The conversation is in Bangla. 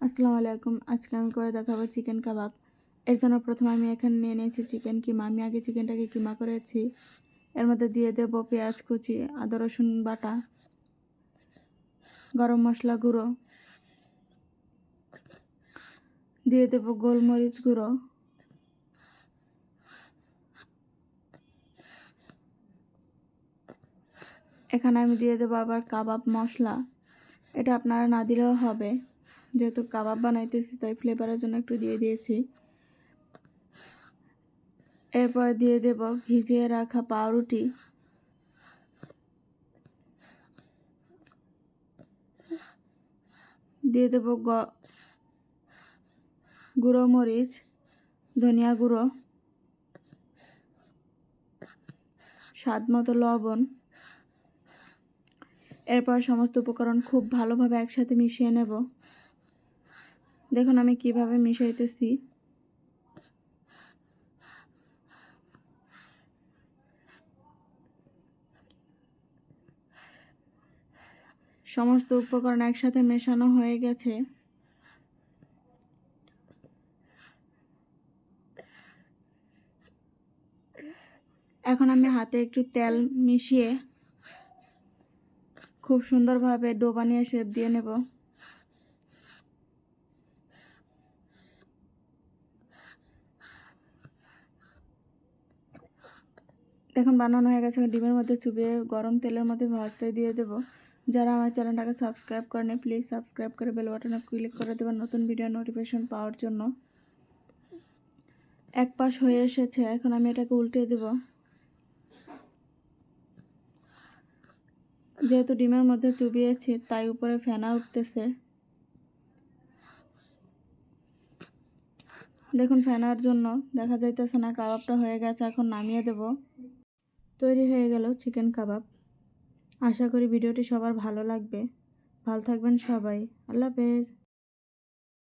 আসসালামু আলাইকুম। আজকে আমি করে দেখাবো চিকেন কাবাব। এর জন্য প্রথমে আমি এখানে নিয়ে নিয়েছি চিকেন কিমা। আমি আগে চিকেনটাকে কিমা করেছি। এর মধ্যে দিয়ে দেব পেঁয়াজ কুচি, আদা, রসুন বাটা, গরম মশলা গুঁড়ো। দিয়ে দেব গোলমরিচ গুঁড়ো। এখানে আমি দিয়ে দেবো আবার কাবাব মশলা। এটা আপনারা না দিলেও হবে। যেহেতু কাবাব বানাইতেছি, তাই ফ্লেভারের জন্য একটু দিয়ে দিয়েছি। এরপর দিয়ে দেব ভিজিয়ে রাখা পাউরুটি। দিয়ে দেব গুঁড়ো মরিচ, ধনিয়া গুঁড়ো, স্বাদ মতো লবণ। এরপর সমস্ত উপকরণ খুব ভালোভাবে একসাথে মিশিয়ে নেব। দেখুন, আমি কীভাবে মিশাইতেছি। সমস্ত উপকরণ একসাথে মেশানো হয়ে গেছে। এখন আমি হাতে একটু তেল মিশিয়ে খুব সুন্দরভাবে ডো বানিয়ে শেপ দিয়ে নেব। দেখুন বানানো হয়ে গেছে। ডিমের মধ্যে চুবিয়ে গরম তেলের মধ্যে ভাজতে দিয়ে দেবো। যারা আমার চ্যানেলটাকে সাবস্ক্রাইব করেনি প্লিজ সাবস্ক্রাইব করে বেল বাটনে ক্লিক করে দেবেন নতুন ভিডিও নোটিফিকেশন পাওয়ার জন্য। এক পাশ হয়ে এসেছে, এখন আমি এটাকে উল্টে দেব। যেহেতু ডিমের মধ্যে চুবিয়েছি, তাই উপরে ফেনা উঠতেছে। দেখুন ফেনার জন্য, দেখা যাইতেছে না, কাবাবটা হয়ে গেছে, এখন নামিয়ে দেব। তৈরি হয়ে গেল চিকেন কাবাব। আশা করি ভিডিওটি সবার ভালো লাগবে। ভালো থাকবেন সবাই। আল্লাহ হাফেজ।